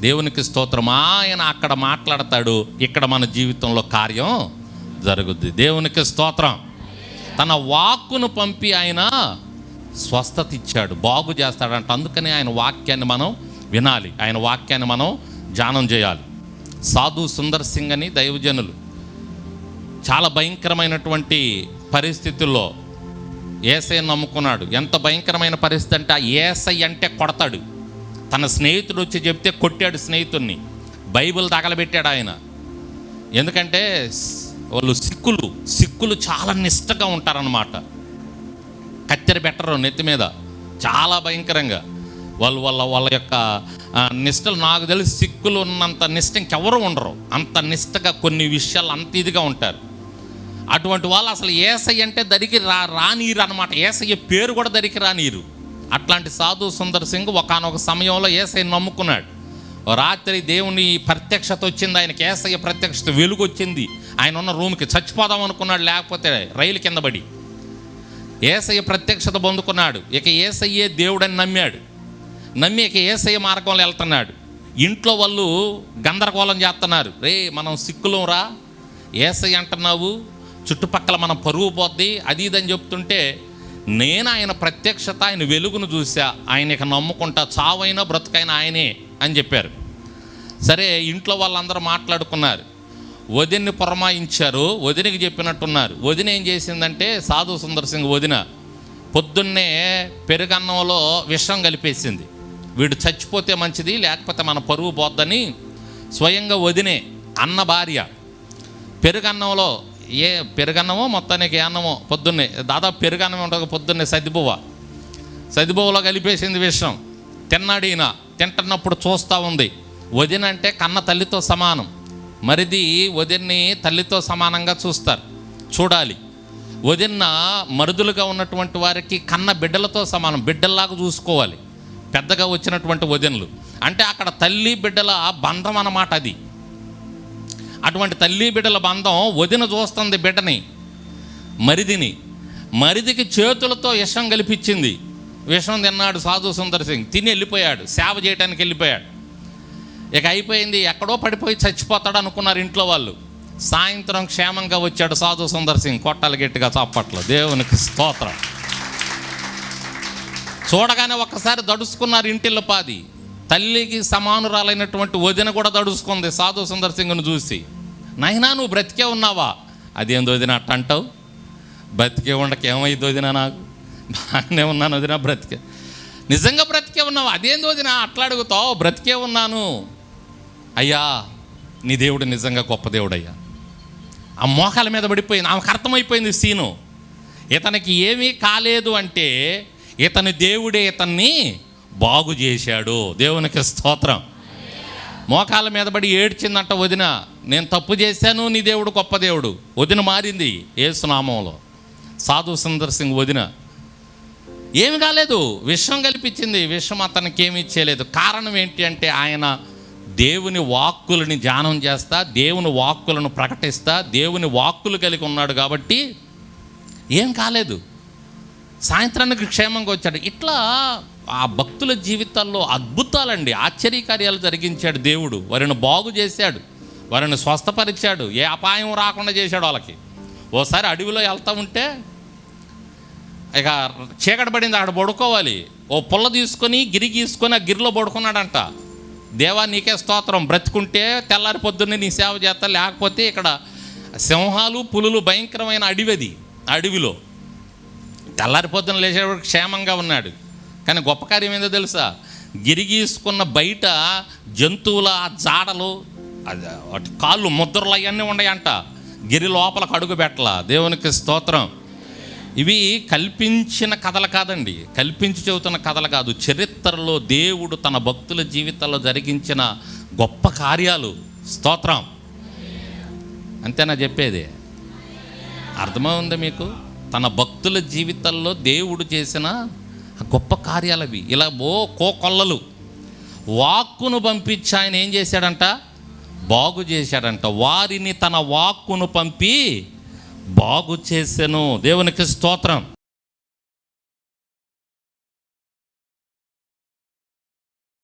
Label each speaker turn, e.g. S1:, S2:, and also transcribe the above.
S1: దేవునికి స్తోత్రం. ఆయన అక్కడ మాట్లాడతాడు. ఇక్కడ మన జీవితంలో కార్యం జరుగుద్ది. దేవునికి స్తోత్రం. తన వాక్కును పంపి ఆయన స్వస్థత ఇచ్చాడు. బాగు చేస్తాడంట. అందుకని ఆయన వాక్యాన్ని మనం వినాలి. ఆయన వాక్యాన్ని మనం ధ్యానం చేయాలి. సాధు సుందర్ సింగ్ అని దైవజనులు. చాలా భయంకరమైనటువంటి పరిస్థితుల్లో ఏసై నమ్ముకున్నాడు. ఎంత భయంకరమైన పరిస్థితి అంటే ఆ ఏసై అంటే కొడతాడు. తన స్నేహితుడు వచ్చి చెప్తే కొట్టాడు స్నేహితుడిని బైబిల్ తగలబెట్టాడు ఆయన. ఎందుకంటే వాళ్ళు సిక్కులు సిక్కులు చాలా నిష్టగా ఉంటారన్నమాట. కత్తెర పెట్టరు నెత్తి మీద. చాలా భయంకరంగా. వాళ్ళు వాళ్ళ వాళ్ళ యొక్క నిష్టలు నాకు తెలిసి సిక్కులు ఉన్నంత నిష్ట ఇంకెవరు ఉండరు. అంత నిష్టగా కొన్ని విషయాలు అంత ఇదిగా ఉంటారు. అటువంటి వాళ్ళు అసలు ఏసయ్య అంటే దరికి రా రానీరు అనమాట ఏసయ్య పేరు కూడా దరికి రానీరు అట్లాంటి సాధు సుందర్ సింగ్ ఒకనొక సమయంలో ఏసయ్య నమ్ముకున్నాడు. రాత్రి దేవుని ప్రత్యక్షత వచ్చింది ఆయనకి ఏసయ్య ప్రత్యక్షత వెలుగు వచ్చింది ఆయన ఉన్న రూమ్కి చచ్చిపోదాం అనుకున్నాడు లేకపోతే రైలు కింద పడి. ఏసయ్య ప్రత్యక్షత పొందుకున్నాడు ఇక ఏసయ్యే దేవుడని నమ్మాడు. నమ్మి ఇక ఏసయ్య మార్గంలో వెళ్తున్నాడు. ఇంట్లో వాళ్ళు గందరగోళం చేస్తున్నారు రే మనం సిక్కులం రా ఏసయ్య అంటున్నావు చుట్టుపక్కల మనం పరుగు పోద్ది అది ఇదని చెప్తుంటే నేను ఆయన ప్రత్యక్షత ఆయన వెలుగును చూసా ఆయన ఇక నమ్ముకుంటా చావైనా బ్రతుకైనా ఆయనే అని చెప్పారు. సరే ఇంట్లో వాళ్ళందరూ మాట్లాడుకున్నారు. వదిన్ని పురమాయించారు వదినికి చెప్పినట్టున్నారు. వదిన ఏం చేసిందంటే సాధు సుందర్ సింగ్ వదిన పొద్దున్నే పెరుగన్నంలో విషం కలిపేసింది. వీడు చచ్చిపోతే మంచిది లేకపోతే మన పరువు పోద్దని స్వయంగా వదినే అన్న భార్య పెరుగన్నంలో ఏ పెరుగన్నమో మొత్తానికి ఏ అన్నమో పొద్దున్నే. దాదాపు పెరుగన్నం ఉంటుంది పొద్దున్నే సదిబువ్వ సదిబువ్వలో కలిపేసింది విషయం. తిన్నాడు ఈయన తింటున్నప్పుడు చూస్తూ ఉంది. వదిన అంటే కన్న తల్లితో సమానం. మరిది వదిన్ని తల్లితో సమానంగా చూస్తారు. చూడాలి. వదిన్న మరుదులుగా ఉన్నటువంటి వారికి కన్న బిడ్డలతో సమానం. బిడ్డల్లాగా చూసుకోవాలి. పెద్దగా వచ్చినటువంటి వదినలు. అంటే అక్కడ తల్లి బిడ్డల బంధం అన్నమాట అది. అటువంటి తల్లి బిడ్డల బంధం వదిన చూస్తుంది బిడ్డని మరిదిని. మరిదికి చేతులతో విషం కలిపించింది విషం తిన్నాడు సాధు సుందర్ సింగ్. తిని వెళ్ళిపోయాడు. సేవ చేయడానికి వెళ్ళిపోయాడు. ఇక అయిపోయింది. ఎక్కడో పడిపోయి చచ్చిపోతాడు అనుకున్నారు ఇంట్లో వాళ్ళు. సాయంత్రం క్షేమంగా వచ్చాడు సాధు సుందర్ సింగ్. కొట్టాలి గట్టిగా చప్పట్లు. దేవునికి స్తోత్రం. చూడగానే ఒక్కసారి దడుచుకున్నారు ఇంటిల్లు పాది. తల్లికి సమానురాలైనటువంటి వదిన కూడా తడుచుకుంది సాధు సుందర్ సింగ్ను చూసి నైనా నువ్వు బ్రతికే ఉన్నావా? అదేంది వదిన అట్ట అంటావు? బ్రతికే ఉండక ఏమైంది వదిన నాకు? బాగానే ఉన్నాను వదిన బ్రతికే. నిజంగా బ్రతికే ఉన్నావు? అదేంది వదిన అట్లా అడుగుతావు? బ్రతికే ఉన్నాను. అయ్యా నీ దేవుడు నిజంగా గొప్ప దేవుడు అయ్యా ఆ మోకాల మీద పడిపోయింది. ఆమెకు అర్థమైపోయింది సీను. ఇతనికి ఏమీ కాలేదు అంటే ఇతని దేవుడే ఇతన్ని బాగు చేశాడు. దేవునికి స్తోత్రం. మోకాల మీద పడి ఏడ్చిందంట వదిన నేను తప్పు చేశాను నీ దేవుడు గొప్ప దేవుడు. వదిన మారింది ఏసునామంలో సాధు సుందర్ సింగ్ వదిన ఏమి కాలేదు విషం కల్పించింది విషం అతనికి ఏమి ఇచ్చేయలేదు కారణం ఏంటి అంటే ఆయన దేవుని వాక్కులని ధ్యానం చేస్తా దేవుని వాక్కులను ప్రకటిస్తా దేవుని వాక్కులు కలిగి ఉన్నాడు కాబట్టి ఏం కాలేదు. సాయంత్రానికి క్షేమంగా వచ్చాడు. ఇట్లా ఆ భక్తుల జీవితాల్లో అద్భుతాలండి. ఆశ్చర్యకార్యాలు జరిగించాడు దేవుడు. వారిని బాగు చేశాడు. వారిని స్వస్థపరిచాడు. ఏ అపాయం రాకుండా చేశాడు వాళ్ళకి. ఓసారి అడవిలో వెళ్తా ఉంటే ఇక చీకటి పడింది. అక్కడ పడుకోవాలి. ఓ పుల్ల తీసుకొని గిరి గీసుకొని ఆ గిరిలో పడుకున్నాడంట. దేవా నీకే స్తోత్రం. బ్రతుకుంటే తెల్లారి పొద్దున్నే నీ సేవ చేస్తా. లేకపోతే ఇక్కడ సింహాలు పులులు భయంకరమైన అడవిది అడవిలో. తెల్లారి పొద్దున లేచేవాడు క్షేమంగా ఉన్నాడు. కానీ గొప్ప కార్యం ఏందో తెలుసా? గిరిగీసుకున్న బయట జంతువుల ఆ జాడలు అది వాటి కాళ్ళు ముద్రలు అవన్నీ ఉన్నాయంట. గిరి లోపలకు అడుగు పెట్టలా. దేవునికి స్తోత్రం. ఇవి కల్పించిన కథలు కాదండి. కల్పించి చెబుతున్న కథలు కాదు. చరిత్రలో దేవుడు తన భక్తుల జీవితాల్లో జరిగించిన గొప్ప కార్యాలు. స్తోత్రం. అంతేనా చెప్పేది? అర్థమవుందా మీకు? తన భక్తుల జీవితాల్లో దేవుడు చేసిన ఆ గొప్ప కార్యాలవి. ఇలా ఓ కోకొల్లలు వాక్కును పంపించి ఆయన ఏం చేశాడంట? బాగు చేశాడంట. వారిని తన వాక్కును పంపి బాగు చేసెను. దేవునికి స్తోత్రం.